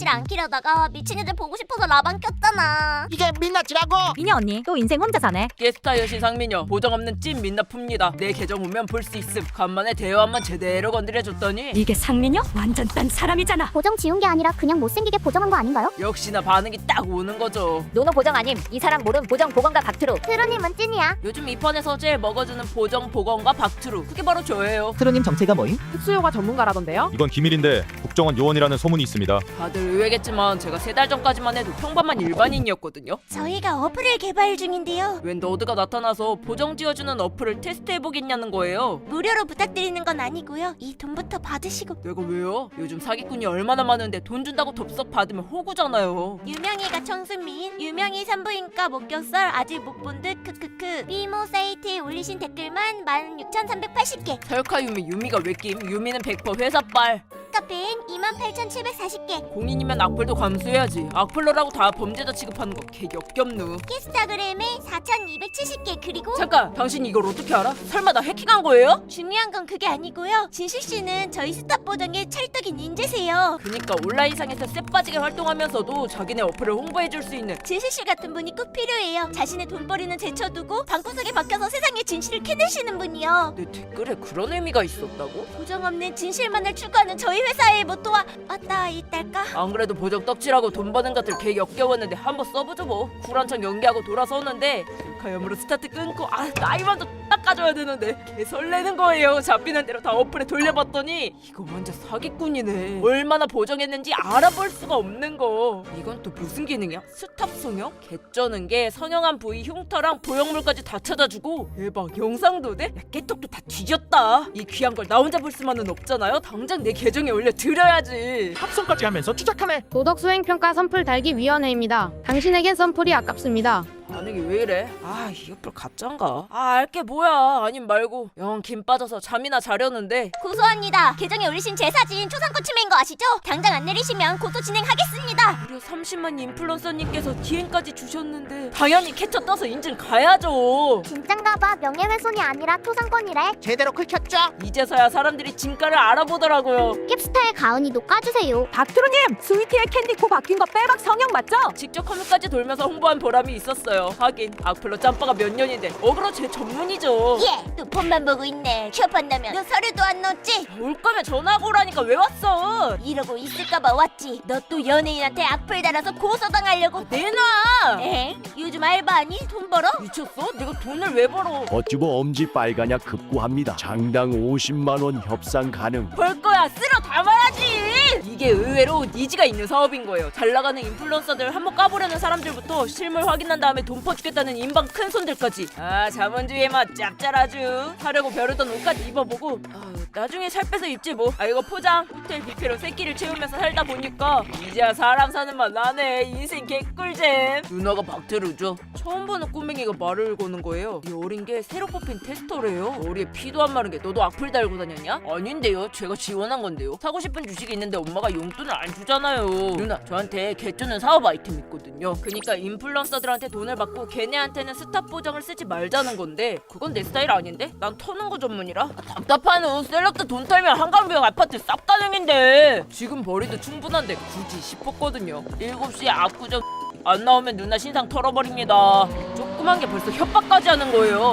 민낯을 안 키려다가 미친 애들 보고 싶어서 라방 꼈잖아. 이게 민낯이라고? 미녀 언니 또 인생 혼자 사네 게스타 여신 상미녀 보정 없는 찐 민낯품니다. 내 계정 오면 볼 수 있음. 간만에 대화만 제대로 건드려줬더니 이게 상미녀? 완전 딴 사람이잖아 보정 지운 게 아니라 그냥 못생기게 보정한 거 아닌가요? 역시나 반응이 딱 오는 거죠. 노노 보정 아님 이 사람 모름 보정 보건가 박트루 트루님은 찐이야. 요즘 이 판에서 제일 먹어주는 보정 보건과 박투루 그게 바로 저예요. 트루님 정체가 뭐임? 특수요가 전문가라던데요? 이건 기밀인데 국정원 요원이라는 소문이 있습니다. 다들 의외겠지만 제가 세 달 전까지만 해도 평범한 일반인이었거든요. 저희가 어플을 개발 중인데요. 웬 너드가 나타나서 보정 지어주는 어플을 테스트해보겠냐는 거예요. 무료로 부탁드리는 건 아니고요. 이 돈부터 받으시고 내가 왜요? 요즘 사기꾼이 얼마나 많은데 돈 준다고 덥석 받으면 호구잖아요. 유명희가 청순미인, 유명희 산부인과 목격설 아직 못 본 듯 크크크 미모 사이트에 올리신 댓글만 16,380개 사역하 유미 유미가 왜 낌? 유미는 100% 회사빨. 카페인 28,740개 공인이면 악플도 감수해야지. 악플러라고 다 범죄자 취급하는 거 개 역겹누. 인스타그램에 4,270개 그리고 잠깐, 당신 이걸 어떻게 알아? 설마 나 해킹한 거예요? 중요한 건 그게 아니고요 진실 씨는 저희 스탑 보정의 찰떡인 인재세요 그니까 온라인상에서 쎄 빠지게 활동하면서도 자기네 어플을 홍보해줄 수 있는 진실 씨 같은 분이 꼭 필요해요 자신의 돈벌이는 제쳐두고 방구석에 박혀서 세상의 진실을 캐내시는 분이요 내 댓글에 그런 의미가 있었다고? 보정 없는 진실만을 추구하는 저희 회사의 모토와 맞다 이딸까? 안 그래도 보적 떡칠하고 돈 버는 것들 개 역겨웠는데 한번 써보죠 뭐. 쿨한 척 연기하고 돌아서는데 가염으로 스타트 끊고 아 나이만도 딱 가져야 되는데 개 설레는 거예요 잡히는 대로 다 어플에 돌려봤더니 이거 완전 사기꾼이네 얼마나 보정했는지 알아볼 수가 없는 거 이건 또 무슨 기능이야? 스탑 성형? 개쩌는 게 성형한 부위 흉터랑 보형물까지 다 찾아주고 대박 영상도 돼? 야 깨톡도 다 뒤졌다 이 귀한 걸 나 혼자 볼 수만은 없잖아요 당장 내 계정에 올려 드려야지 합성까지 하면서 추적하네. 도덕 수행 평가 선풀 달기 위원회입니다. 당신에겐 선풀이 아깝습니다. 반응이 왜 이래? 아, 이 어플 가짠가? 아, 알게 뭐야. 아님 말고. 영 김 빠져서 잠이나 자려는데. 고소합니다 계정에 올리신 제 사진 초상권 침해인 거 아시죠? 당장 안 내리시면 고소 진행하겠습니다 무려 30만 인플루언서님께서 DM까지 주셨는데. 당연히 캐쳐 떠서 인증 가야죠. 진짠가봐 명예훼손이 아니라 초상권이래 제대로 긁혔죠? 이제서야 사람들이 진가를 알아보더라고요. 캡스타의 가은이도 까주세요 박트루님 스위티의 캔디코 바뀐 거 빼박 성형 맞죠? 직접 화면까지 돌면서 홍보한 보람이 있었어요. 하긴 악플러 짬바가 몇 년인데 어그로 제 전문이죠. 예 또 폰만 보고 있네 취업한다면 너 서류도 안 넣었지? 올 거면 전화하고 오라니까 왜 왔어? 이러고 있을까봐 왔지 너 또 연예인한테 악플 달아서 고소당하려고 내놔! 에? 요즘 알바하니? 돈 벌어? 미쳤어? 내가 돈을 왜 벌어? 어찌보 엄지 빨가냐 급구합니다. 장당 50만 원 협상 가능. 벌 거야 쓸어 담아야지 이게 의외로 니즈가 있는 사업인 거예요 잘 나가는 인플루언서들 한번 까보려는 사람들부터 실물 확인한 다음에 돈 퍼주겠다는 인방 큰 손들까지. 아 자본주의의 맛 짭짤하죠 사려고 벼르던 옷까지 입어보고 아, 나중에 살 빼서 입지 뭐 아 이거 포장. 호텔 뷔페로 새끼를 채우면서 살다 보니까 이제야 사람 사는 맛 나네. 인생 개꿀잼. 누나가 박태루죠? 처음 보는 꼬맹이가 말을 거는 거예요. 이 어린 게 새로 뽑힌 테스터래요. 머리에 피도 안 마른 게 너도 악플 달고 다녔냐? 아닌데요. 제가 지원한 건데요. 사고 싶은 주식이 있는데 엄마가 용돈을 안 주잖아요. 누나 저한테 개쩌는 사업 아이템 있거든요. 그니까 인플루언서들한테 돈을 받고 걔네한테는 스탑 보정을 쓰지 말자는 건데 그건 내 스타일 아닌데? 난 터는 거 전문이라. 후 셀럽도 돈 털면 한강뷰 아파트 싹 가능인데 지금 벌이도 충분한데 굳이 싶었거든요. 7시에 압구정 안 나오면 누나 신상 털어버립니다. 조 그만 게 벌써 협박까지 하는 거예요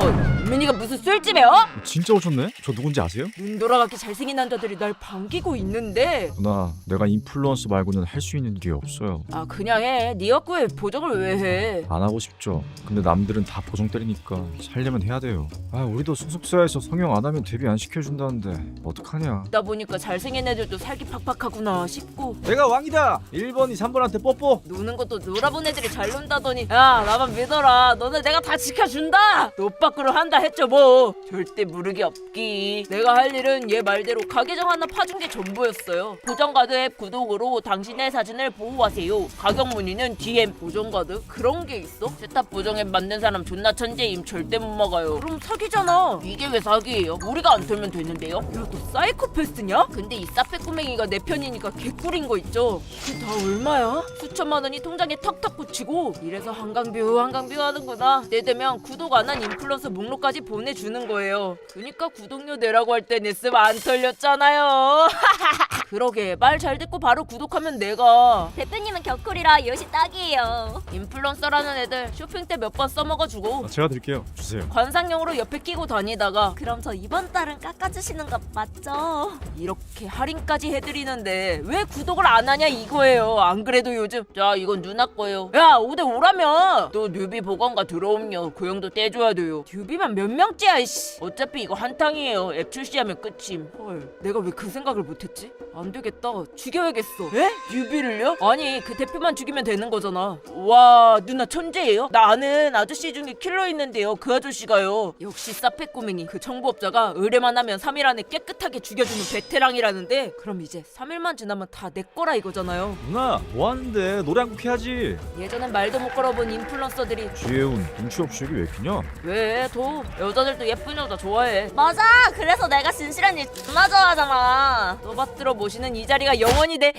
민이가 무슨 술집이에요? 진짜 오셨네? 저 누군지 아세요? 눈 돌아가게 잘생긴 남자들이 날 반기고 있는데 누나, 내가 인플루언서 말고는 할 수 있는 게 없어요. 아 그냥 해 네 학교에 보정을 왜 해? 안 하고 싶죠. 근데 남들은 다 보정 때리니까 살려면 해야 돼요. 아, 우리도 소속사에서 성형 안 하면 데뷔 안 시켜준다는데 어떡하냐? 나 보니까 잘생긴 애들도 살기 팍팍하구나 싶고 내가 왕이다. 1번이 3번한테 뽀뽀. 노는 것도 놀아본 애들이 잘 논다더니 야 나만 믿어라 너네 내가 다 지켜준다. 노 밖으로 한다 했죠 뭐. 절대 무르기 없기. 내가 할 일은 얘 말대로 가계정 하나 파준 게 전부였어요. 보정가드 앱 구독으로 당신의 사진을 보호하세요. 가격 문의는 DM 보정가드. 그런 게 있어? 세탑 보정 앱 만든 사람 존나 천재임. 절대 못 먹어요. 그럼 사기잖아. 이게 왜 사기예요? 우리가 안 털면 되는데요? 야너 사이코패스냐? 근데 이 사페 꼬맹이가 내 편이니까 개꿀인 거 있죠? 이게 다 얼마야? 수천만 원이 통장에 턱턱 꽂히고 이래서 한강뷰 한강뷰 하는구나 내 되면 구독 안 한 인플루언서 목록까지 보내주는 거예요. 그니까 구독료 내라고 할 때 냈으면 안 털렸잖아요 그러게 말 잘 듣고 바로 구독하면 내가 대표님은 격콜이라 요시 딱이에요. 인플루언서라는 애들 쇼핑 때 몇 번 써먹어주고 아, 제가 드릴게요. 주세요. 관상용으로 옆에 끼고 다니다가 그럼 저 이번 달은 깎아주시는 거 맞죠? 이렇게 할인까지 해드리는데 왜 구독을 안 하냐 이거예요. 안 그래도 요즘 자 이건 누나 거예요. 야 5대 5라며 또 뉴비 보관과 들어오면 그 형도 떼줘야 돼요. 뉴비만 몇 명째야 이씨. 어차피 이거 한탕이에요. 앱 출시하면 끝임. 헐 내가 왜 그 생각을 못했지? 안 되겠다. 죽여야겠어. 에? 뉴비를요? 아니 그 대표만 죽이면 되는 거잖아. 와 누나 천재예요? 나 아는 아저씨 중에 킬러 있는데요. 그 아저씨가요. 역시 사페 꼬맹이. 그 정보업자가 의뢰만 하면 3일 안에 깨끗하게 죽여주는 베테랑이라는데 그럼 이제 3일만 지나면 다 내 거라 이거잖아요. 누나 뭐 하는데 노래 한 곡 해야지. 예전엔 말도 못 걸어본 인플루언서들이 지혜운 눈치 없이 여기 왜 키냐? 왜 도? 여자들도 예쁜 여자 좋아해. 맞아. 그래서 내가 진실한 일 존나 좋아하잖아. 떠받들어 모시는 이 자리가 영원히 돼.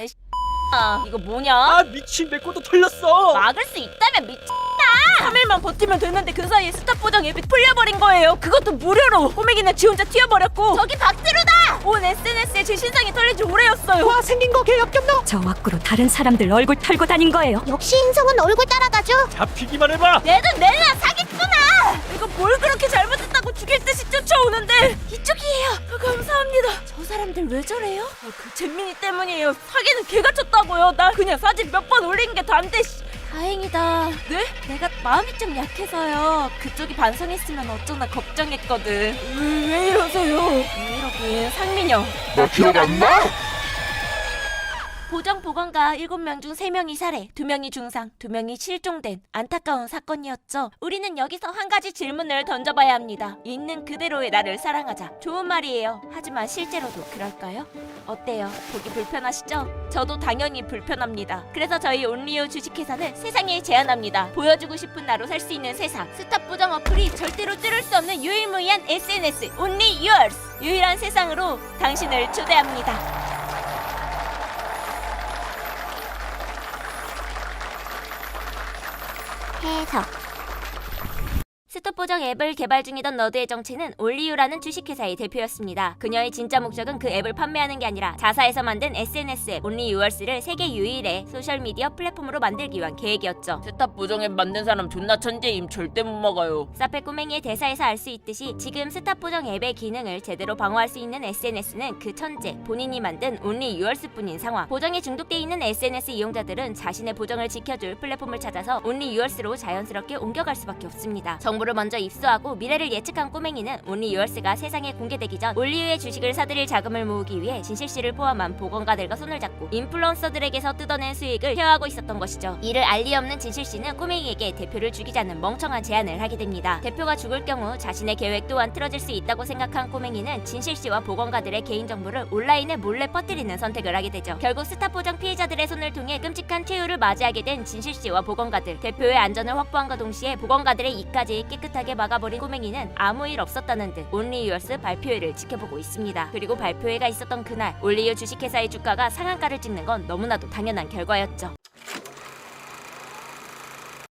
아, 이거 뭐냐? 미친 내 것도 털렸어 막을 수 있다면 미치. 3일만 버티면 되는데 그 사이에 스타 보장 앱이 풀려버린 거예요. 그것도 무료로. 꼬맹이는 지 혼자 튀어버렸고 저기 박트루다. 온 SNS에 제 신상이 털린 지 오래였어요. 와 생긴 거 개 역겹노 저 밖으로 다른 사람들 얼굴 털고 다닌 거예요. 역시 인성은 얼굴 따라가죠. 잡히기만 해봐 내돈 내놔 사기 이거 뭘 그렇게 잘못했다고 죽일 듯이 쫓아오는데 이쪽이에요. 아, 감사합니다. 저 사람들 왜 저래요? 아, 그 잼민이 때문이에요. 사기는 개가 쳤다고요. 나 그냥 사진 몇 번 올린 게 단데. 씨. 다행이다. 네? 내가 마음이 좀 약해서요. 그쪽이 반성했으면 어쩌나 걱정했거든. 왜, 왜 이러세요? 왜 이러긴 상민영. 너 기억 안 나? 보정 보건가 7명 중 3명이 살해, 2명이 중상, 2명이 실종된 안타까운 사건이었죠. 우리는 여기서 한 가지 질문을 던져봐야 합니다. 있는 그대로의 나를 사랑하자. 좋은 말이에요. 하지만 실제로도 그럴까요? 어때요? 보기 불편하시죠? 저도 당연히 불편합니다. 그래서 저희 온리오 주식회사는 세상에 제안합니다. 보여주고 싶은 나로 살 수 있는 세상. 스탑 보정 어플이 절대로 뚫을 수 없는 유일무이한 SNS. Only Yours. 유일한 세상으로 당신을 초대합니다. 해석 스톱 보정 앱을 개발 중이던 너드의 정체는 올리유라는 주식회사의 대표였습니다. 그녀의 진짜 목적은 그 앱을 판매하는 게 아니라 자사에서 만든 SNS 앱 온리유얼스를 세계 유일의 소셜미디어 플랫폼으로 만들기 위한 계획이었죠. 스탑 보정앱 만든 사람 존나 천재임 절대 못 막아요. 사페 꼬맹이의 대사에서 알 수 있듯이 지금 스탑 보정 앱의 기능을 제대로 방어할 수 있는 SNS는 그 천재 본인이 만든 온리 유얼스뿐인 상황. 보정에 중독돼 있는 SNS 이용자들은 자신의 보정을 지켜줄 플랫폼을 찾아서 온리 유얼스로 자연스럽게 옮겨갈 수밖에 없습니다. 정보 를 먼저 입수하고 미래를 예측한 꼬맹이는 온리 유얼스가 세상에 공개되기 전 올리유의 주식을 사들일 자금을 모으기 위해 진실 씨를 포함한 보건가들과 손을 잡고 인플루언서들에게서 뜯어낸 수익을 쉐어하고 있었던 것이죠. 이를 알리 없는 진실 씨는 꼬맹이에게 대표를 죽이자는 멍청한 제안을 하게 됩니다. 대표가 죽을 경우 자신의 계획 또한 틀어질 수 있다고 생각한 꼬맹이는 진실 씨와 보건가들의 개인 정보를 온라인에 몰래 퍼뜨리는 선택을 하게 되죠. 결국 스타 포장 피해자들의 손을 통해 끔찍한 최후를 맞이하게 된 진실 씨와 보건가들. 대표의 안전을 확보함과 동시에 보건가들의 이까지 깨끗하게 막아버린 꼬맹이는 아무 일 없었다는 듯 온리유얼스 발표회를 지켜보고 있습니다. 그리고 발표회가 있었던 그날 올리유 주식회사의 주가가 상한가를 찍는 건 너무나도 당연한 결과였죠.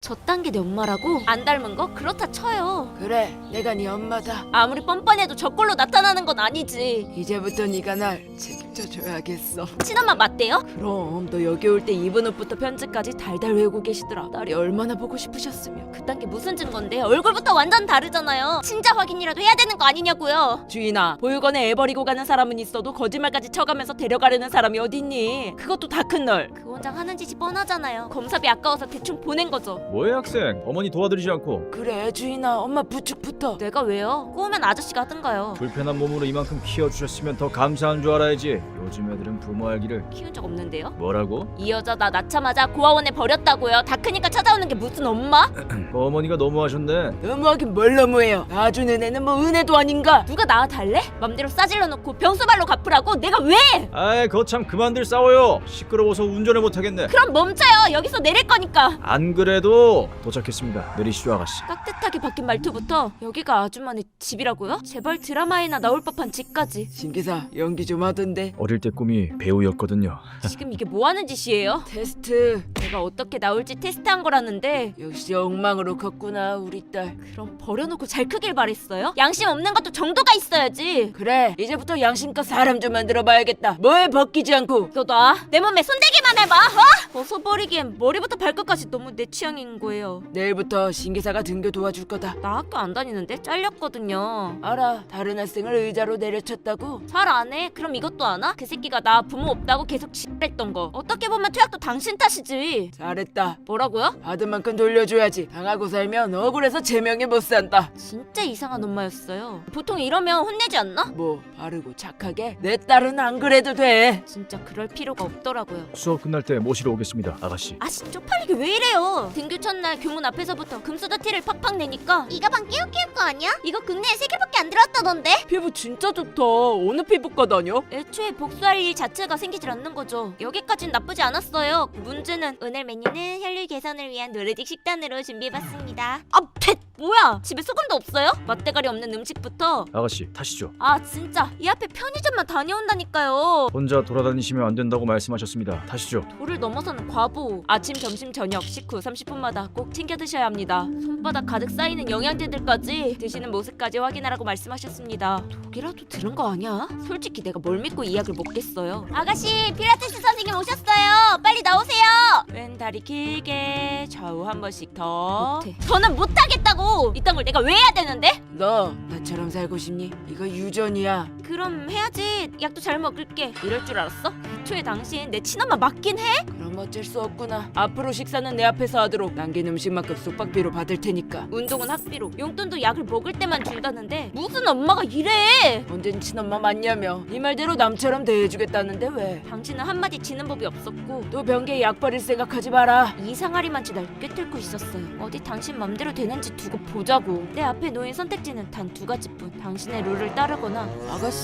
저딴 게 내 엄마라고? 안 닮은 거? 그렇다 쳐요. 그래 내가 네 엄마다. 아무리 뻔뻔해도 저꼴로 나타나는 건 아니지. 이제부터 네가 날 책임져 줘야겠어. 친엄마 맞대요? 그럼 너 여기 올 때 입은 옷부터 편지까지 달달 외우고 계시더라. 딸이 얼마나 보고 싶으셨으며. 그딴 게 무슨 증거인데? 얼굴부터 완전 다르잖아요. 친자 확인이라도 해야 되는 거 아니냐고요. 주인아 보육원에 애 버리고 가는 사람은 있어도 거짓말까지 쳐가면서 데려가려는 사람이 어딨니? 그것도 다 큰 널. 그 원장 하는 짓이 뻔하잖아요. 검사비 아까워서 대충 보낸 거죠. 뭐해 학생? 어머니 도와드리지 않고 그래 주인아 엄마 부축 붙어. 내가 왜요? 꼬우면 아저씨가 하든가요. 불편한 몸으로 이만큼 키워주셨으면 더 감사한 줄 알아야지. 요즘 애들은 부모 알기를 키운 적 없는데요? 뭐라고? 이 여자 나 낳자마자 고아원에 버렸다고요. 다 크니까 찾아오는 게 무슨 엄마? 그 어머니가 너무하셨네. 너무하긴 뭘 너무해요. 낳아준 애는 뭐 은혜도 아닌가? 누가 낳아 달래? 맘대로 싸질러 놓고 병수발로 갚으라고? 내가 왜? 아이 거참 그만들 싸워요. 시끄러워서 운전을 못하겠네. 그럼 멈춰요. 여기서 내릴 거니까. 안 그래도 도착했습니다. 내리시죠 아가씨. 깍듯하게 바뀐 말투부터 여기가 아주머니 집이라고요? 제발 드라마에나 나올 법한 집까지. 신기사 연기 좀 하던데. 어릴 때 꿈이 배우였거든요. 지금 이게 뭐 하는 짓이에요? 테스트 내가 어떻게 나올지 테스트한 거라는데 역시 엉망으로 컸구나 우리 딸. 그럼 버려놓고 잘 크길 바랬어요? 양심 없는 것도 정도가 있어야지. 그래 이제부터 양심껏 사람 좀 만들어 봐야겠다. 뭐에 벗기지 않고. 이거 놔. 내 몸에 손대기만 해봐. 어? 벗어버리기엔 머리부터 발끝까지 너무 내 취향인 거예요. 내일부터 신기사가 등교 도와줄 거다. 나 학교 안 다니는데 잘렸거든요. 알아. 다른 학생을 의자로 내려쳤다고. 잘 안 해. 그럼 이것도 아나? 그 새끼가 나 부모 없다고 계속 지랄했던 거. 어떻게 보면 퇴학도 당신 탓이지. 잘했다. 뭐라고요? 받은 만큼 돌려줘야지. 당하고 살면 억울해서 제명에 못 산다. 진짜 이상한 엄마였어요. 보통 이러면 혼내지 않나? 뭐 바르고 착하게? 내 딸은 안 그래도 돼. 진짜 그럴 필요가 없더라고요. 수업 끝날 때 모시러 오겠습니다 아가씨 아씨 쪽팔리게 왜 이래요? 등교 첫날 교문 앞에서부터 금수저 티를 팍팍 내니까 이 가방 끼우끼울 거 아니야? 이거 국내에 세 개밖에 안 들어왔다던데? 피부 진짜 좋다. 어느 피부과 다녀? 애초에 복수할 일 자체가 생기질 않는 거죠. 여기까진 나쁘지 않았어요. 문제는 오늘 메뉴는 혈류 개선을 위한 노르딕 식단으로 준비해봤습니다. 아, 팻! 뭐야? 집에 소금도 없어요? 맛대가리 없는 음식부터 아가씨 타시죠 아 진짜 이 앞에 편의점만 다녀온다니까요. 혼자 돌아다니시면 안 된다고 말씀하셨습니다 타시죠 도를 넘어서는 과보. 아침, 점심, 저녁 식후 30분마다 꼭 챙겨 드셔야 합니다. 손바닥 가득 쌓이는 영양제들까지 드시는 모습까지 확인하라고 말씀하셨습니다. 독이라도 들은 거 아니야? 솔직히 내가 뭘 믿고 이 약을 먹겠어요. 아가씨, 필라테스 선생님 오셨어요. 빨리 나오세요. 왼 다리 길게 좌우 한 번씩 더. 못해. 저는 못하겠다고. 이딴 걸 내가 왜 해야 되는데? 너 나처럼 살고 싶니? 이거 유전이야. 그럼 해야지. 약도 잘 먹을게. 이럴 줄 알았어? 애초에 당신 내 친엄마 맞긴 해? 그럼 어쩔 수 없구나. 앞으로 식사는 내 앞에서 하도록 남긴 음식만큼 숙박비로 받을 테니까. 운동은 학비로. 용돈도 약을 먹을 때만 준다는데 무슨 엄마가 이래? 언젠 친엄마 맞냐며. 네 말대로 남처럼 대해주겠다는데 왜? 당신은 한마디 지는 법이 없었고 또 변기에 약 버릴 생각하지 마라. 이상하리만치 날 꿰뚫고 있었어요. 어디 당신 맘대로 되는지 두고 보자고. 내 앞에 놓인 선택지는 단 두 가지뿐. 당신의 룰을 따르거나 아가씨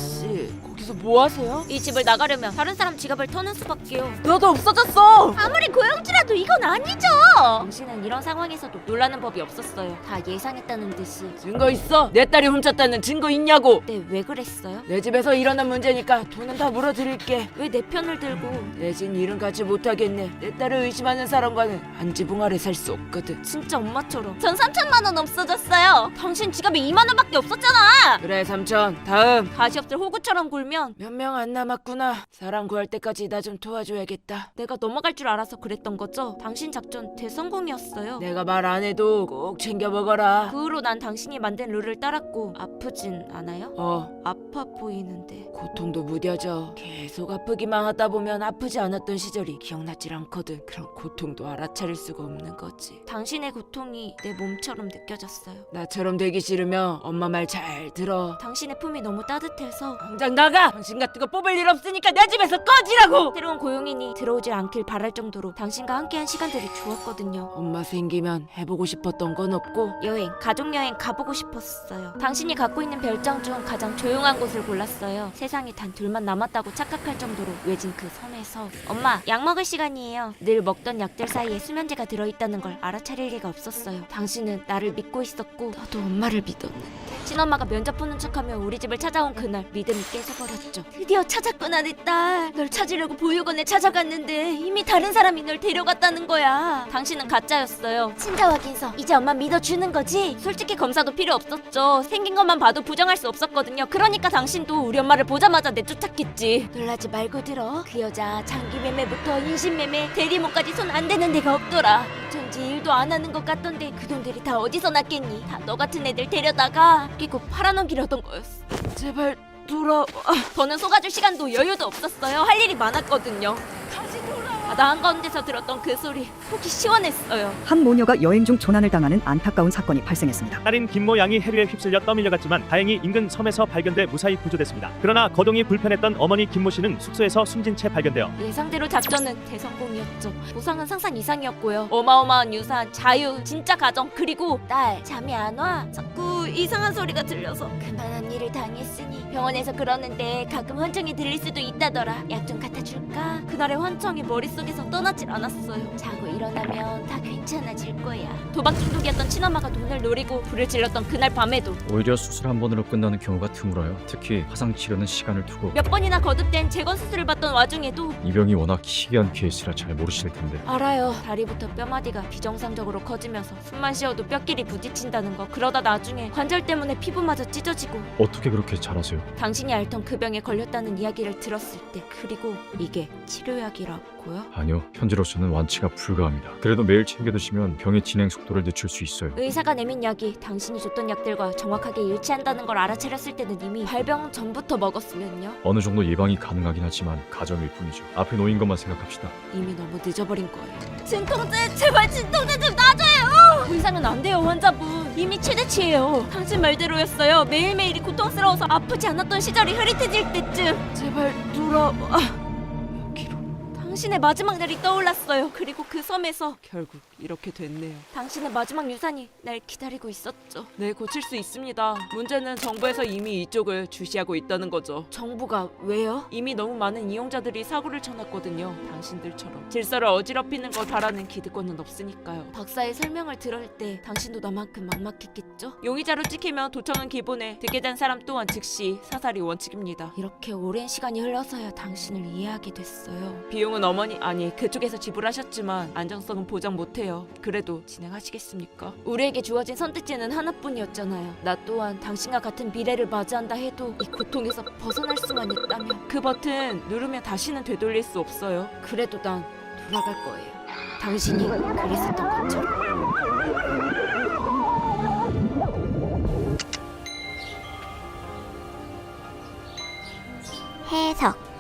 거기서 뭐 하세요? 이 집을 나가려면 다른 사람 지갑을 터는 수밖에요. 너도 없어졌어. 아무리 고용주라도 이건 아니죠. 당신은 이런 상황에서도 놀라는 법이 없었어요. 다 예상했다는 듯이. 증거 있어? 내 딸이 훔쳤다는 증거 있냐고? 네, 왜 그랬어요? 내 집에서 일어난 문제니까 돈은 다 물어드릴게. 왜 내 편을 들고? 대신 일은 같이 못하겠네. 내 딸을 의심하는 사람과는 한 지붕 아래 살 수 없거든. 진짜 엄마처럼. 전 3천만 원 없어졌어요. 당신 지갑에 2만 원밖에 없었잖아. 그래 삼천. 다음. 가시 없을 호구처럼 굴면 몇 명 안 남았구나. 사람 구할 때까지 나 좀 도와줘야겠다. 내가 넘어갈 줄 알아서 그랬던 거죠. 당신 작전 대성공이었어요. 내가 말 안 해도 꼭 챙겨 먹어라. 그 후로 난 당신이 만든 룰을 따랐고 아프진 않아요? 어, 아파 보이는데 고통도 무뎌져. 계속 아프기만 하다 보면 아프지 않았던 시절이 기억나질 않거든. 그런 고통도 알아차릴 수가 없는 거지. 당신의 고통이 내 몸처럼 느껴졌어요. 나처럼 되기 싫으면 엄마 말 잘 들어. 당신의 품이 너무 따뜻해서 당장 나가. 당신 같은 거 뽑을 일 없으니까 내 집에서 꺼지라고. 새로운 고용인이 들어오질 않길 바랄 정도로 당신과 함께한 시간들이 좋았거든요. 엄마 생기면 해보고 싶었던 건 없고 여행, 가족 여행 가보고 싶었어요. 당신이 갖고 있는 별장 중 가장 조용한 곳을 골랐어요. 세상에 단 둘만 남았다고 착각할 정도로 외진 그 섬에서 엄마 약 먹을 시간이에요. 늘 먹던 약들 사이에 수면제가 들어있다는 걸 알아차릴 리가 없었어요. 당신은 나를 믿고 있었고 나도 엄마를 믿었는데 친엄마가 면접 보는 척하며 우리 집을 찾아온 그날 믿음이 깨져버렸죠. 드디어 찾았구나 내 딸. 널 찾으려고 보육원에 찾아갔는데 이미 다른 사람이 널 데려갔다는 거야. 당신은 가짜였어요. 친자 확인서. 이제 엄마 믿어주는 거지? 솔직히 검사도 필요 없었죠. 생긴 것만 봐도 부정할 수 없었거든요. 그러니까 당신도 우리 엄마를 보자마자 내쫓았겠지. 놀라지 말고 들어. 그 여자 장기 매매부터 인신 매매, 대리모까지 손 안 대는 데가 없더라. 어쩐지 일도 안 하는 것 같던데 그 돈들이 다 어디서 났겠니? 다 너 같은 애들 데려다가 끼고 팔아넘기려던 거였어. 제발 돌아와. 저는 속아줄 시간도 여유도 없었어요. 할 일이 많았거든요. 바다 한가운데서 들었던 그 소리 속이 시원했어요. 한 모녀가 여행 중 조난을 당하는 안타까운 사건이 발생했습니다. 딸인 김모 양이 해류에 휩쓸려 떠밀려갔지만 다행히 인근 섬에서 발견돼 무사히 구조됐습니다. 그러나 거동이 불편했던 어머니 김모 씨는 숙소에서 숨진 채 발견되어 예상대로 작전은 대성공이었죠. 보상은 상상 이상이었고요. 어마어마한 유산, 자유, 진짜 가정, 그리고 딸, 잠이 안 와? 자꾸 이상한 소리가 들려서 그만한 일을 당했으니 병원에서 그러는데 가끔 환청이 들릴 수도 있다더라. 약 좀 갖다 줄까? 그날의 환청이 머릿속에 속에서 떠나질 않았어요. 자고 일어나면 다 괜찮아질 거야. 도박 중독이었던 친엄마가 돈을 노리고 불을 질렀던 그날 밤에도 오히려 수술 한 번으로 끝나는 경우가 드물어요. 특히 화상 치료는 시간을 두고 몇 번이나 거듭된 재건 수술을 받던 와중에도 이 병이 워낙 희귀한 케이스라 잘 모르실 텐데 알아요. 다리부터 뼈마디가 비정상적으로 커지면서 숨만 쉬어도 뼈끼리 부딪힌다는 거. 그러다 나중에 관절 때문에 피부마저 찢어지고 어떻게 그렇게 잘하세요? 당신이 앓던 그 병에 걸렸다는 이야기를 들었을 때 그리고 이게 치료약이라고요? 아니요, 현재로서는 완치가 불가합니다. 그래도 매일 챙겨 드시면 병의 진행 속도를 늦출 수 있어요. 의사가 내민 약이 당신이 줬던 약들과 정확하게 일치한다는 걸 알아차렸을 때는 이미 발병 전부터 먹었으면요. 어느 정도 예방이 가능하긴 하지만 가정일 뿐이죠. 앞에 놓인 것만 생각합시다. 이미 너무 늦어버린 거예요. 진통제 제발 진통제 좀 놔줘요. 더 이상은 안 돼요 환자분. 이미 최대치예요. 당신 말대로였어요. 매일매일이 고통스러워서 아프지 않았던 시절이 흐릿해질 때쯤 제발 돌아와. 당신의 마지막 날이 떠올랐어요. 그리고 그 섬에서 결국 이렇게 됐네요. 당신의 마지막 유산이 날 기다리고 있었죠. 네, 고칠 수 있습니다. 문제는 정부에서 이미 이쪽을 주시하고 있다는 거죠. 정부가 왜요? 이미 너무 많은 이용자들이 사고를 쳐놨거든요. 당신들처럼 질서를 어지럽히는 걸 바라는 기득권은 없으니까요. 박사의 설명을 들을 때 당신도 나만큼 막막했겠죠? 용의자로 찍히면 도청은 기본에 듣게 된 사람 또한 즉시 사살이 원칙입니다. 이렇게 오랜 시간이 흘러서야 당신을 이해하게 됐어요. 비용은 어머니 아니 그쪽에서 지불하셨지만 안정성은 보장 못해요. 그래도 진행하시겠습니까? 우리에게 주어진 선택지는 하나뿐이었잖아요. 나 또한 당신과 같은 미래를 맞이한다 해도 이 고통에서 벗어날 수만 있다면 그 버튼 누르면 다시는 되돌릴 수 없어요. 그래도 난 돌아갈 거예요. 당신이 그랬었던 것처럼. 해석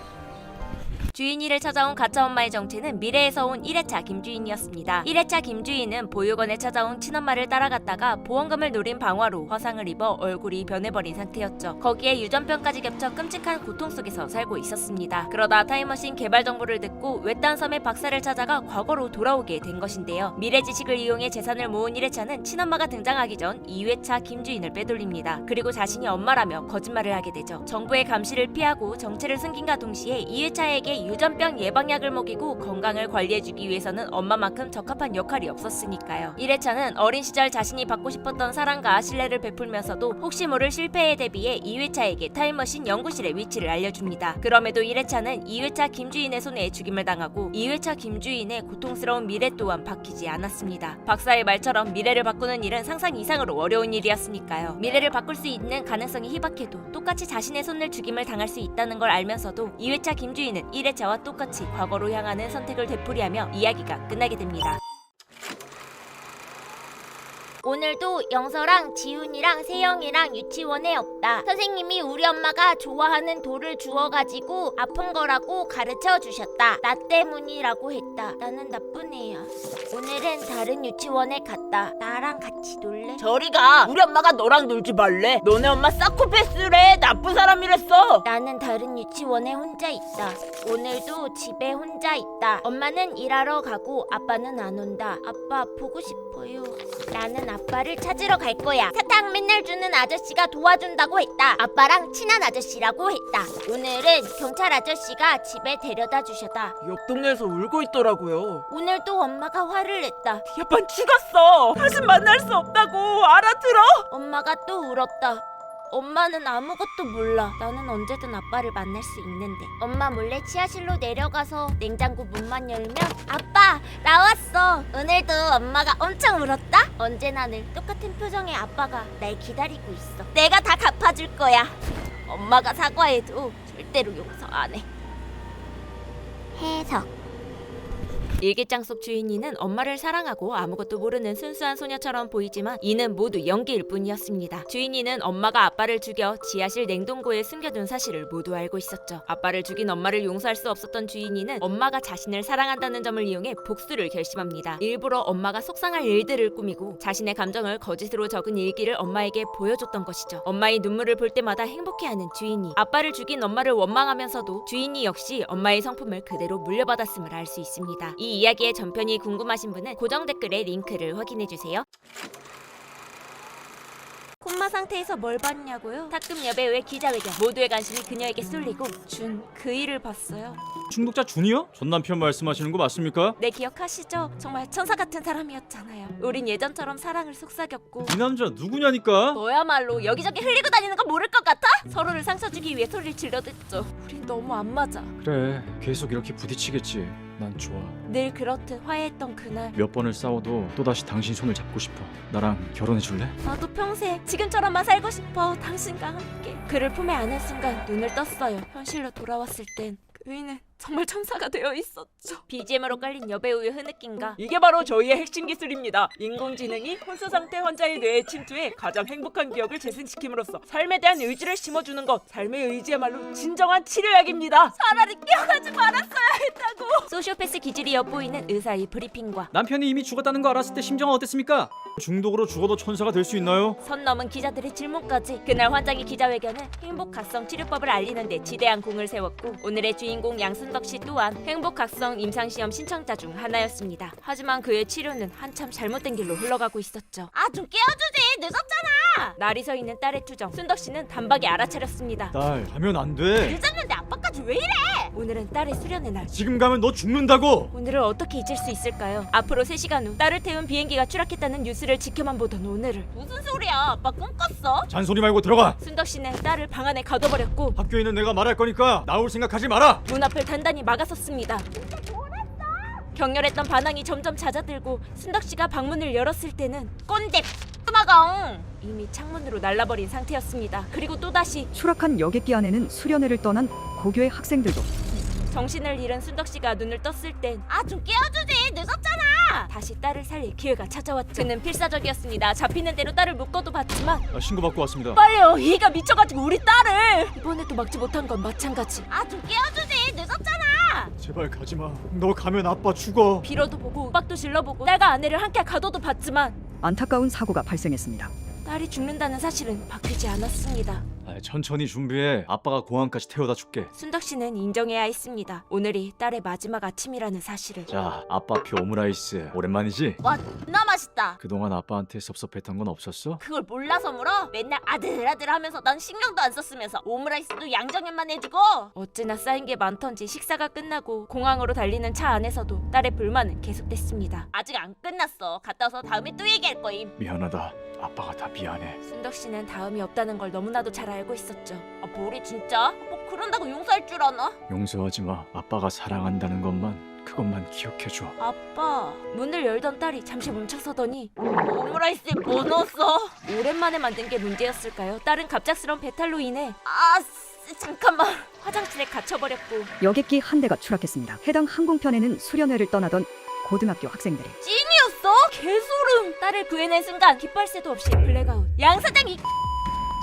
주인이를 찾아온 가짜 엄마의 정체는 미래에서 온 1회차 김주인이었습니다. 1회차 김주인은 보육원에 찾아온 친엄마를 따라갔다가 보험금을 노린 방화로 화상을 입어 얼굴이 변해버린 상태였죠. 거기에 유전병까지 겹쳐 끔찍한 고통 속에서 살고 있었습니다. 그러다 타임머신 개발 정보를 듣고 외딴 섬의 박사를 찾아가 과거로 돌아오게 된 것인데요. 미래 지식을 이용해 재산을 모은 1회차는 친엄마가 등장하기 전 2회차 김주인을 빼돌립니다. 그리고 자신이 엄마라며 거짓말을 하게 되죠. 정부의 감시를 피하고 정체를 숨긴과 동시에 2회차에게 유전병 예방약을 먹이고 건강을 관리해주기 위해서는 엄마만큼 적합한 역할이 없었으니까요. 1회차는 어린 시절 자신이 받고 싶었던 사랑과 신뢰를 베풀면서도 혹시 모를 실패에 대비해 2회차에게 타임머신 연구실의 위치를 알려줍니다. 그럼에도 1회차는 2회차 김주인의 손에 죽임을 당하고 2회차 김주인의 고통스러운 미래 또한 바뀌지 않았습니다. 박사의 말처럼 미래를 바꾸는 일은 상상 이상으로 어려운 일이었으니까요. 미래를 바꿀 수 있는 가능성이 희박해도 똑같이 자신의 손을 죽임을 당할 수 있다는 걸 알면서도 2회차 김주인은 1회 차와 똑같이 과거로 향하는 선택을 되풀이하며 이야기가 끝나게 됩니다. 오늘도 영서랑 지훈이랑 세영이랑 유치원에 없다. 선생님이 우리 엄마가 좋아하는 돌을 주워가지고 아픈 거라고 가르쳐 주셨다. 나 때문이라고 했다. 나는 나쁜 애야. 오늘은 다른 유치원에 갔다. 나랑 같이 놀래? 저리 가 우리 엄마가 너랑 놀지 말래. 너네 엄마 사코패스래. 나쁜 사람이랬어. 나는 다른 유치원에 혼자 있다. 오늘도 집에 혼자 있다. 엄마는 일하러 가고 아빠는 안 온다. 아빠 보고 싶어요. 나는 아빠를 찾으러 갈 거야. 사탕 맨날 주는 아저씨가 도와준다고 했다. 아빠랑 친한 아저씨라고 했다. 오늘은 경찰 아저씨가 집에 데려다 주셨다. 옆 동네에서 울고 있더라고요. 오늘도 엄마가 화를 냈다. 야반 죽었어. 다시 만날 수 없다고 알아들어? 엄마가 또 울었다. 엄마는 아무것도 몰라. 나는 언제든 아빠를 만날 수 있는데. 엄마 몰래 치아실로 내려가서 냉장고 문만 열면 아빠 나왔어. 오늘도 엄마가 엄청 울었다. 언제나 늘 똑같은 표정의 아빠가 날 기다리고 있어. 내가 다 갚아줄 거야. 엄마가 사과해도 절대로 용서 안 해. 해석 일기장 속 주인이는 엄마를 사랑하고 아무것도 모르는 순수한 소녀처럼 보이지만 이는 모두 연기일 뿐이었습니다. 주인이는 엄마가 아빠를 죽여 지하실 냉동고에 숨겨둔 사실을 모두 알고 있었죠. 아빠를 죽인 엄마를 용서할 수 없었던 주인이는 엄마가 자신을 사랑한다는 점을 이용해 복수를 결심합니다. 일부러 엄마가 속상할 일들을 꾸미고 자신의 감정을 거짓으로 적은 일기를 엄마에게 보여줬던 것이죠. 엄마의 눈물을 볼 때마다 행복해하는 주인이 아빠를 죽인 엄마를 원망하면서도 주인이 역시 엄마의 성품을 그대로 물려받았음을 알 수 있습니다. 이 이야기의 전편이 궁금하신 분은 고정 댓글에 링크를 확인해 주세요. 콤마 상태에서 뭘 봤냐고요? 탁금 여배우의 기자회견 모두의 관심이 그녀에게 쏠리고 준 그 일을 봤어요 중독자 준이요? 전 남편 말씀하시는 거 맞습니까? 네 기억하시죠? 정말 천사 같은 사람이었잖아요 우린 예전처럼 사랑을 속삭였고 이 남자 누구냐니까? 너야말로 여기저기 흘리고 다니는 거 모를 것 같아? 서로를 상처 주기 위해 소리를 질러댔죠 우린 너무 안 맞아 그래 계속 이렇게 부딪히겠지 난 좋아. 늘 그렇듯 화해했던 그날. 몇 번을 싸워도 또다시 당신 손을 잡고 싶어. 나랑 결혼해 줄래? 나도 평생 지금처럼만 살고 싶어. 당신과 함께. 그를 품에 안은 순간 눈을 떴어요. 현실로 돌아왔을 땐. 그이는 정말 천사가 되어 있었죠 BGM으로 깔린 여배우의 흐느낌과 이게 바로 저희의 핵심 기술입니다. 인공지능이 혼수 상태 환자의 뇌에 침투해 가장 행복한 기억을 재생시킴으로써 삶에 대한 의지를 심어주는 것. 삶의 의지야말로 진정한 치료약입니다. 차라리 깨어나지 말았어야 했다고 소시오패스 기질이 엿보이는 의사의 브리핑과 남편이 이미 죽었다는 거 알았을 때 심정은 어땠습니까? 중독으로 죽어도 천사가 될 수 있나요? 선 넘은 기자들의 질문까지 그날 환장의 기자회견은 행복 각성 치료법을 알리는 데 지대한 공을 세웠고 오늘의 주인공 양 순덕 씨 또한 행복각성 임상시험 신청자 중 하나였습니다. 하지만 그의 치료는 한참 잘못된 길로 흘러가고 있었죠. 아 좀 깨워주지 늦었잖아. 날이 서 있는 딸의 투정 순덕 씨는 단박에 알아차렸습니다. 딸 가면 안 돼. 늦었는데 아빠까지 왜 이래? 오늘은 딸의 수련의 날. 지금 가면 너 죽는다고. 오늘을 어떻게 잊을 수 있을까요? 앞으로 3시간 후 딸을 태운 비행기가 추락했다는 뉴스를 지켜만 보던 오늘을 무슨 소리야? 아빠 꿈꿨어? 잔소리 말고 들어가. 순덕 씨는 딸을 방 안에 가둬버렸고 학교에 있는 내가 말할 거니까 나올 생각하지 마라. 문 앞을 단단히 막아섰습니다. 격렬했던 반항이 점점 잦아들고 순덕 씨가 방문을 열었을 때는 꼰대 마강 이미 창문으로 날라버린 상태였습니다. 그리고 또다시 추락한 여객기 안에는 수련회를 떠난 고교의 학생들도 정신을 잃은 순덕 씨가 눈을 떴을 땐 아 좀 깨워주지 늦었잖아 다시 딸을 살릴 기회가 찾아왔죠 그는 필사적이었습니다 잡히는 대로 딸을 묶어도 봤지만 아, 신고 받고 왔습니다. 빨리요. 이가 미쳐가지고 우리 딸을. 이번에도 막지 못한 건 마찬가지 아 좀 깨워주지 늦었잖아 제발 가지 마. 너 가면 아빠 죽어. 빌어도 보고 윽박도 질러보고 딸과 아내를 함께 가둬도 봤지만 안타까운 사고가 발생했습니다. 딸이 죽는다는 사실은 바뀌지 않았습니다 아, 천천히 준비해. 아빠가 공항까지 태워다 줄게. 순덕 씨는 인정해야 했습니다 오늘이 딸의 마지막 아침이라는 사실을 자, 아빠표 오므라이스. 오랜만이지? 와 존나 맛있다 그동안 아빠한테 섭섭했던 건 없었어? 그걸 몰라서 물어? 맨날 아들아들 하면서 난 신경도 안 썼으면서 오므라이스도 양정연만 해주고 어찌나 쌓인 게 많던지 식사가 끝나고 공항으로 달리는 차 안에서도 딸의 불만은 계속됐습니다 아직 안 끝났어 갔다 와서 다음에 또 얘기할 거임 미안하다. 아빠가 다 미안해. 순덕 씨는 다음이 없다는 걸 너무나도 잘 알고 있었죠 아 뭐래 진짜? 뭐 그런다고 용서할 줄 아나? 용서하지 마. 아빠가 사랑한다는 것만 그것만 기억해줘. 아빠 문을 열던 딸이 잠시 멈춰서더니 오므라이스에 뭐 넣었어? 오랜만에 만든 게 문제였을까요? 딸은 갑작스런 배탈로 인해 아 쓰- 잠깐만 화장실에 갇혀버렸고 여객기 한 대가 추락했습니다. 해당 항공편에는 수련회를 떠나던 고등학교 학생들이 찐이었어? 개소름 딸을 구해낸 순간 깃발새도 없이 블랙아웃 양 사장 이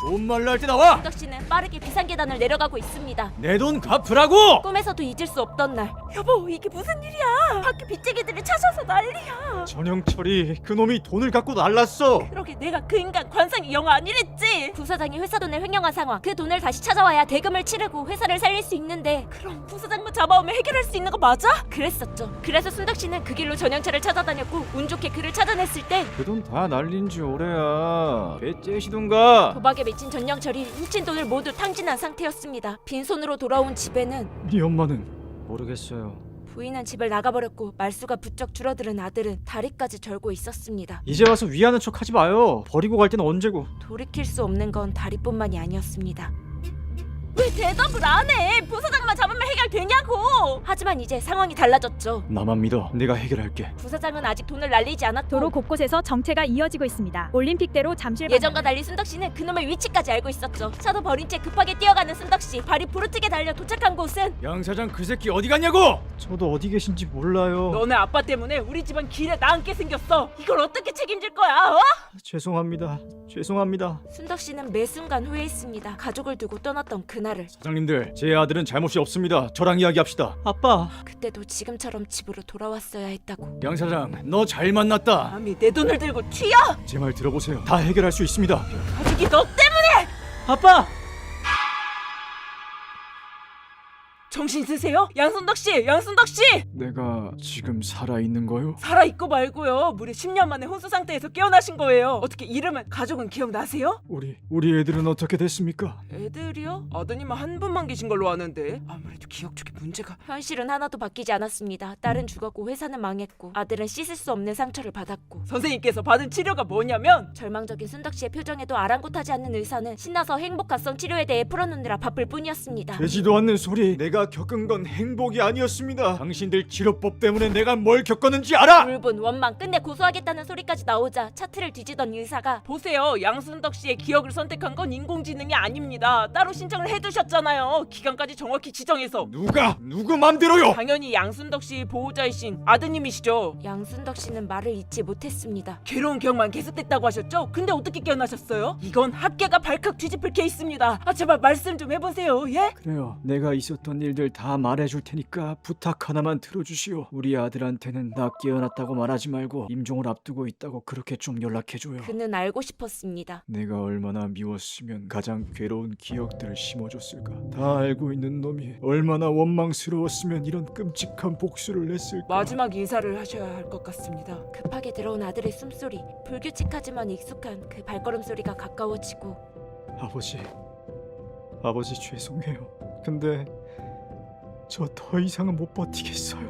좋은 말로 할 때 나와! 순덕 씨는 빠르게 비상 계단을 내려가고 있습니다 내 돈 갚으라고! 꿈에서도 잊을 수 없던 날 여보 이게 무슨 일이야 학교 빚쟁이들이 찾아서 난리야 전영철이 그놈이 돈을 갖고 날랐어. 그러게 내가 그 인간 관상이 영 아니랬지 부사장이 회사 돈을 횡령한 상황 그 돈을 다시 찾아와야 대금을 치르고 회사를 살릴 수 있는데 그럼 부사장만 잡아오면 해결할 수 있는 거 맞아? 그랬었죠 그래서 순덕 씨는 그 길로 전영철을 찾아다녔고 운 좋게 그를 찾아냈을 때 그 돈 다 날린 지 오래야. 배 째시던가. 도박에 미친 전영철이 훔친 돈을 모두 탕진한 상태였습니다 빈손으로 돌아온 집에는 네 엄마는 모르겠어요. 부인은 집을 나가버렸고 말수가 부쩍 줄어드는 아들은 다리까지 절고 있었습니다 이제 와서 위하는 척 하지 마요. 버리고 갈 때는 언제고. 돌이킬 수 없는 건 다리뿐만이 아니었습니다. 왜 대답을 안 해? 부사장만 잡으면 해결되냐고! 하지만 이제 상황이 달라졌죠. 나만 믿어. 내가 해결할게. 부사장은 아직 돈을 날리지 않았고 도로 곳곳에서 정체가 이어지고 있습니다. 올림픽대로 잠실 예전과 달리 순덕 씨는 그놈의 위치까지 알고 있었죠. 차도 버린 채 급하게 뛰어가는 순덕 씨. 발이 부르트게 달려 도착한 곳은 양 사장 그 새끼 어디 갔냐고? 저도 어디 계신지 몰라요. 너네 아빠 때문에 우리 집안 길에 나앉게 생겼어. 이걸 어떻게 책임질 거야? 어? 죄송합니다. 죄송합니다. 순덕 씨는 매 순간 후회했습니다. 가족을 두고 떠났던 그 날을. 사장님들, 제 아들은 잘못이 없습니다. 저랑 이야기합시다. 아빠. 그때도 지금처럼 집으로 돌아왔어야 했다고. 양 사장, 너 잘 만났다. 감히 내 돈을 들고 튀어? 제 말 들어보세요. 다 해결할 수 있습니다. 가족이 너 때문에! 아빠! 정신 드세요? 양순덕 씨, 양순덕 씨! 내가 지금 살아있는 거요? 살아 있고 말고요. 무려 10년 만에 혼수 상태에서 깨어나신 거예요. 어떻게 이름은 가족은 기억나세요? 우리 우리 애들은 어떻게 됐습니까? 애들이요? 아드님은 한 분만 계신 걸로 아는데 아무래도 기억 쪽에 문제가 현실은 하나도 바뀌지 않았습니다. 딸은 죽었고 회사는 망했고 아들은 씻을 수 없는 상처를 받았고 선생님께서 받은 치료가 뭐냐면 절망적인 순덕 씨의 표정에도 아랑곳하지 않는 의사는 신나서 행복각성 치료에 대해 풀어놓느라 바쁠 뿐이었습니다. 되지도 않는 소리. 내가 겪은 건 행복이 아니었습니다. 당신들 치료법 때문에 내가 뭘 겪었는지 알아? 울분, 원망, 끝내 고소하겠다는 소리까지 나오자 차트를 뒤지던 의사가 보세요. 양순덕 씨의 기억을 선택한 건 인공지능이 아닙니다. 따로 신청을 해두셨잖아요. 기간까지 정확히 지정해서. 누가 누구 맘대로요? 당연히 양순덕 씨 보호자이신 아드님이시죠. 양순덕 씨는 말을 잊지 못했습니다. 괴로운 기억만 계속됐다고 하셨죠? 근데 어떻게 깨어나셨어요? 이건 학계가 발칵 뒤집힐 케이스입니다. 아 제발 말씀 좀 해보세요. 예? 그래요. 내가 있었던 일들 다 말해줄 테니까 부탁 하나만 들어주시오. 우리 아들한테는 나 깨어났다고 말하지 말고 임종을 앞두고 있다고 그렇게 좀 연락해줘요. 그는 알고 싶었습니다. 내가 얼마나 미웠으면 가장 괴로운 기억들을 심어줬을까. 다 알고 있는 놈이 얼마나 원망스러웠으면 이런 끔찍한 복수를 했을까. 마지막 인사를 하셔야 할 것 같습니다. 급하게 들어온 아들의 숨소리, 불규칙하지만 익숙한 그 발걸음 소리가 가까워지고 아버지, 아버지 죄송해요. 근데 저 더 이상은 못 버티겠어요.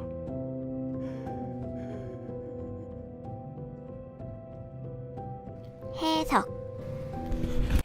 해석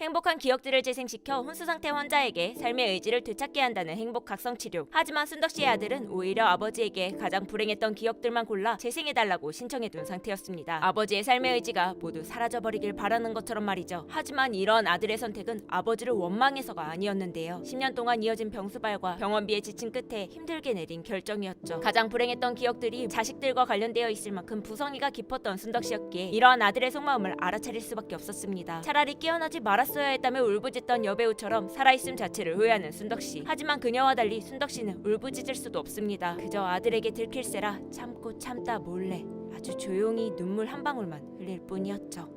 행복한 기억들을 재생시켜 혼수 상태 환자에게 삶의 의지를 되찾게 한다는 행복 각성 치료. 하지만 순덕 씨의 아들은 오히려 아버지에게 가장 불행했던 기억들만 골라 재생해달라고 신청해둔 상태였습니다. 아버지의 삶의 의지가 모두 사라져버리길 바라는 것처럼 말이죠. 하지만 이런 아들의 선택은 아버지를 원망해서가 아니었는데요. 10년 동안 이어진 병수발과 병원비에 지친 끝에 힘들게 내린 결정이었죠. 가장 불행했던 기억들이 자식들과 관련되어 있을 만큼 부성이가 깊었던 순덕 씨였기에 이러한 아들의 속마음을 알아차릴 수밖에 없었습니다. 차라리 깨어나지 말 았어야 했다며 울부짖던 여배우처럼 살아있음 자체를 후회하는 순덕 씨. 하지만 그녀와 달리 순덕 씨는 울부짖을 수도 없습니다. 그저 아들에게 들킬세라 참고 참다 몰래 아주 조용히 눈물 한 방울만 흘릴 뿐이었죠.